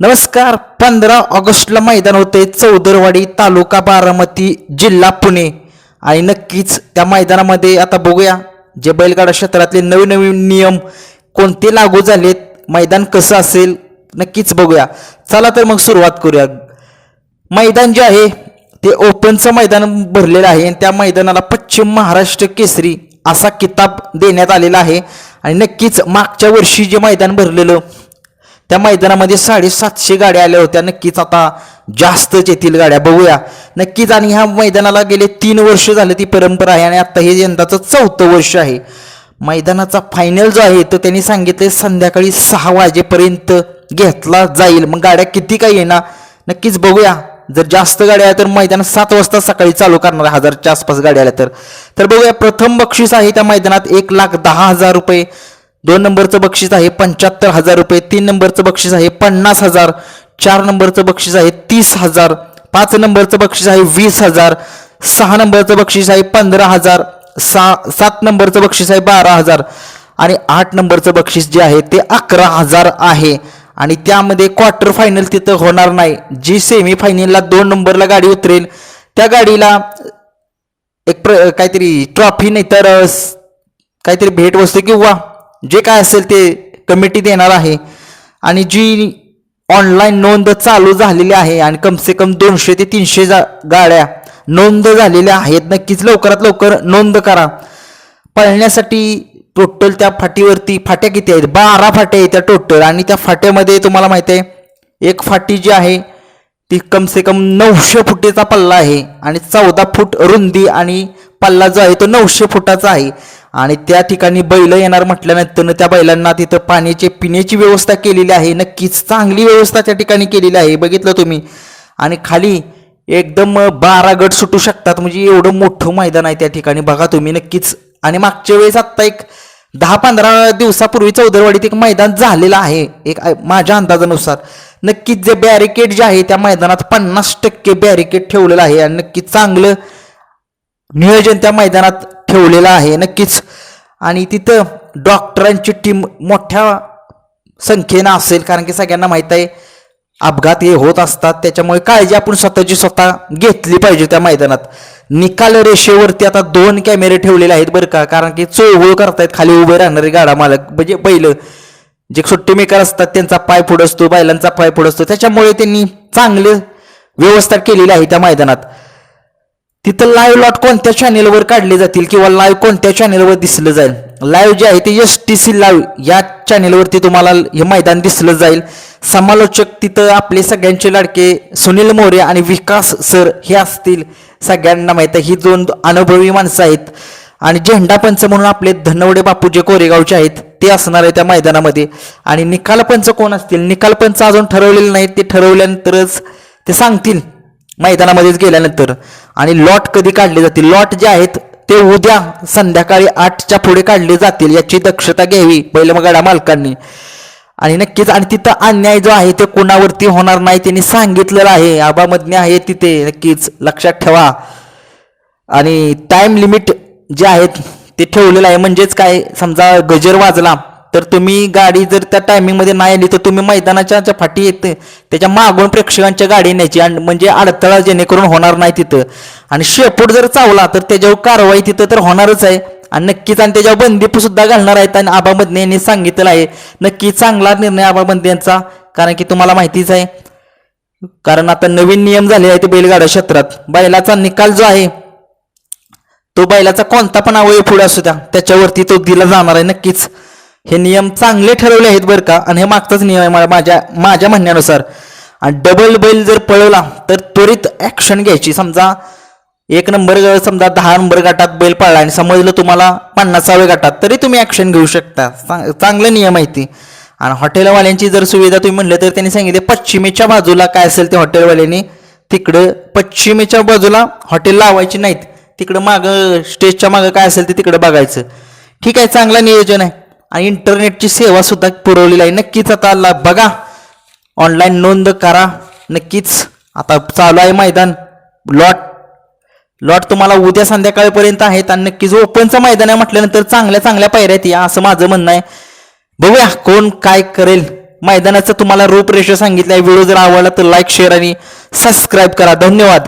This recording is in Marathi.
नमस्कार पंधरा ऑगस्टला मैदान होते चौदरवाडी तालुका बारामती जिल्हा पुणे. आणि नक्कीच त्या मैदानामध्ये आता बघूया जे बैलगाडा क्षेत्रातले नवीन नवीन नियम कोणते लागू झालेत मैदान कसं असेल नक्कीच बघूया. चला तर मग सुरुवात करूया. मैदान जे आहे ते ओपनचं मैदान भरलेलं आहे आणि त्या मैदानाला पश्चिम महाराष्ट्र केसरी असा किताब देण्यात आलेला आहे. आणि नक्कीच मागच्या वर्षी जे मैदान भरलेलं त्या मैदानामध्ये साडेसातशे गाड्या आल्या होत्या. नक्कीच आता जास्तच येतील गाड्या. बघूया. नक्कीच आणि ह्या मैदानाला गेले तीन वर्ष झाले ती परंपरा आहे आणि आता हे यंदाचं चौथं वर्ष आहे. मैदानाचा फायनल जो आहे तो त्यांनी सांगितले संध्याकाळी सहा वाजेपर्यंत घेतला जाईल. मग गाड्या किती काय येणार नक्कीच बघूया. जर जास्त गाड्या आल्या तर मैदान सात वाजता सकाळी चालू करणार हजारच्या आसपास गाड्या आल्या तर. तर बघूया प्रथम बक्षीस आहे त्या मैदानात एक लाख दहा हजार रुपये. दोन नंबरचं बक्षीस आहे पंच्याहत्तर हजार रुपये तीन नंबरचं बक्षीस आहे पन्नास हजार चार नंबरचं बक्षीस आहे तीस हजार पाच नंबरचं बक्षीस आहे वीस हजार सहा नंबरचं बक्षीस आहे पंधरा हजार सा सात नंबरचं बक्षीस आहे बारा हजार आणि आठ नंबरचं बक्षीस जे आहे ते अकरा हजार आहे. आणि त्यामध्ये क्वार्टर फायनल तिथं होणार नाही. जी सेमी फायनलला दोन नंबरला गाडी उतरेल त्या गाडीला एक प्र काहीतरी ट्रॉफी नाही तर काहीतरी भेटवस्तू किंवा जे काय असेल ते कमिटी देणार आहे. आणि जी ऑनलाईन नोंद चालू झालेली आहे आणि कमसे कम दोनशे ते तीनशे जा गाड्या नोंद झालेल्या आहेत नक्कीच लवकरात लवकर नोंद करा. पळण्यासाठी टोटल त्या फाटीवरती फाट्या किती आहेत? बारा फाट्या आहेत त्या टोटल आणि त्या फाट्यामध्ये तुम्हाला माहिती आहे एक फाटी जी आहे ती कमसे कम नऊशे फुटीचा पल्ला आहे आणि चौदा फूट रुंदी आणि पल्ला जो आहे तो नऊशे फुटाचा आहे. आणि त्या ठिकाणी बैल येणार म्हटल्यानंतर त्या बैलांना तिथं पाण्याची पिण्याची व्यवस्था केलेली आहे. नक्कीच चांगली व्यवस्था त्या ठिकाणी केलेली आहे. बघितलं तुम्ही. आणि खाली एकदम बारा गट सुटू शकतात. म्हणजे एवढं मोठं मैदान आहे त्या ठिकाणी. बघा तुम्ही नक्कीच. आणि मागच्या वेळेस आत्ता एक दहा पंधरा दिवसापूर्वी चौदरवाडीत एक मैदान झालेलं आहे. एक माझ्या अंदाजानुसार. नक्कीच जे बॅरिकेड जे आहे त्या मैदानात पन्नास टक्के बॅरिकेड ठेवलेलं आहे. आणि नक्कीच चांगलं नियोजन त्या मैदानात ठेवलेलं आहे नक्कीच. आणि तिथं डॉक्टरांची टीम मोठ्या संख्येनं असेल कारण की सगळ्यांना माहीत आहे अपघात हे होत असतात. त्याच्यामुळे काळजी आपण स्वतःची स्वतः घेतली पाहिजे त्या मैदानात. निकाल रेषेवरती आता दोन कॅमेरे ठेवलेले आहेत बरं का कारण की चोळवळ करतायत खाली उभे राहणारे गाडा मालक. म्हणजे बैल जे सुट्टी मेकर असतात त्यांचा पाय पुढं असतो बैलांचा पाय पुढं असतो. त्याच्यामुळे त्यांनी चांगले व्यवस्था केलेली आहे त्या मैदानात. तिथं लाईव्ह लॉट कोणत्या चॅनेलवर काढले जातील किंवा लाईव्ह कोणत्या चॅनेलवर दिसलं जाईल? लाईव्ह जे आहे ते एस टी सी लाईव्ह या चॅनेलवरती तुम्हाला हे मैदान दिसलं जाईल. समालोचक तिथं आपले सगळ्यांचे लाडके सुनील मोरे आणि विकास सर हे असतील सगळ्यांना माहीत आहे. ही दोन अनुभवी माणसं आहेत. आणि झेंडा पंच म्हणून आपले धनवडे बापू जे कोरेगावचे आहेत. ते असणार आहे त्या मैदानामध्ये. आणि निकालपंच कोण असतील? निकालपंच अजून ठरवलेले नाहीत. ते ठरवल्यानंतरच ते सांगतील. मैदानामध्येच गेल्यानंतर. आणि लॉट कधी काढले जातील? लॉट जे आहेत ते उद्या संध्याकाळी आठच्या पुढे काढले जातील याची दक्षता घ्यावी बैलगाडा मालकांनी. आणि नक्कीच आणि तिथं अन्याय जो आहे ते कोणावरती होणार नाही त्यांनी सांगितलेलं आहे. आबामधने आहे तिथे नक्कीच लक्षात ठेवा. आणि टाईम लिमिट जे आहेत ते ठेवलेलं आहे. म्हणजेच काय? समजा गजर वाजला तर तुम्ही गाडी जर त्या टायमिंगमध्ये नाही आली तर तुम्ही मैदानाच्या फाटी येते त्याच्या मागून प्रेक्षकांच्या गाडी न्यायची आणि म्हणजे अडथळा जेणेकरून होणार नाही तिथं. आणि शेपूट जर चावला तर त्याच्यावर कारवाई तिथं तर होणारच आहे. आणि नक्कीच आणि त्याच्यावर बंदी सुद्धा घालणार आहेत आणि आबामधने यांनी सांगितलेलं आहे. नक्की चांगला निर्णय आबाबंद यांचा कारण की तुम्हाला माहितीच आहे. कारण आता नवीन नियम झाले आहेत बैलगाड्या क्षेत्रात. बैलाचा निकाल जो आहे तो बैलाचा कोणता पण अवयव पुढे असू द्या त्याच्यावरती तो दिला जाणार आहे नक्कीच. हे नियम चांगले ठरवले आहेत बरं का आणि हे मागचाच नियम आहे मला माझ्या माझ्या म्हणण्यानुसार. आणि डबल बैल जर पळवला तर त्वरित ॲक्शन घ्यायची. समजा एक नंबर समजा दहा नंबर गटात बैल पळला आणि समजलं तुम्हाला पन्नासाव्या गटात तरी तुम्ही ॲक्शन घेऊ शकता. चांग- चांगले नियम आहे ती. आणि हॉटेलवाल्यांची जर सुविधा तुम्ही म्हणलं तर त्यांनी सांगितले पश्चिमेच्या बाजूला काय असेल ते हॉटेलवाल्यांनी तिकडं पश्चिमेच्या बाजूला हॉटेल लावायची नाहीत. तिकडं मागं स्टेजच्या मागं काय असेल ते तिकडं बघायचं. ठीक आहे चांगलं नियोजन आहे. आणि इंटरनेटची सेवा सुद्धा पुरवलेली आहे. नक्कीच आता ला- बघा. ऑनलाईन नोंद करा. नक्कीच आता चालू आहे मैदान. लॉट लॉट तुम्हाला उद्या संध्याकाळपर्यंत आहेत आणि नक्कीच ओपनचं मैदान आहे म्हटल्यानंतर चांगल्या चांगल्या पायऱ्या या असं माझं म्हणणं आहे. बघूया कोण काय करेल. मैदानाचं तुम्हाला रूपरेषा सांगितलं आहे. व्हिडिओ जर आवडला तर लाईक शेअर आणि सबस्क्राईब करा. धन्यवाद.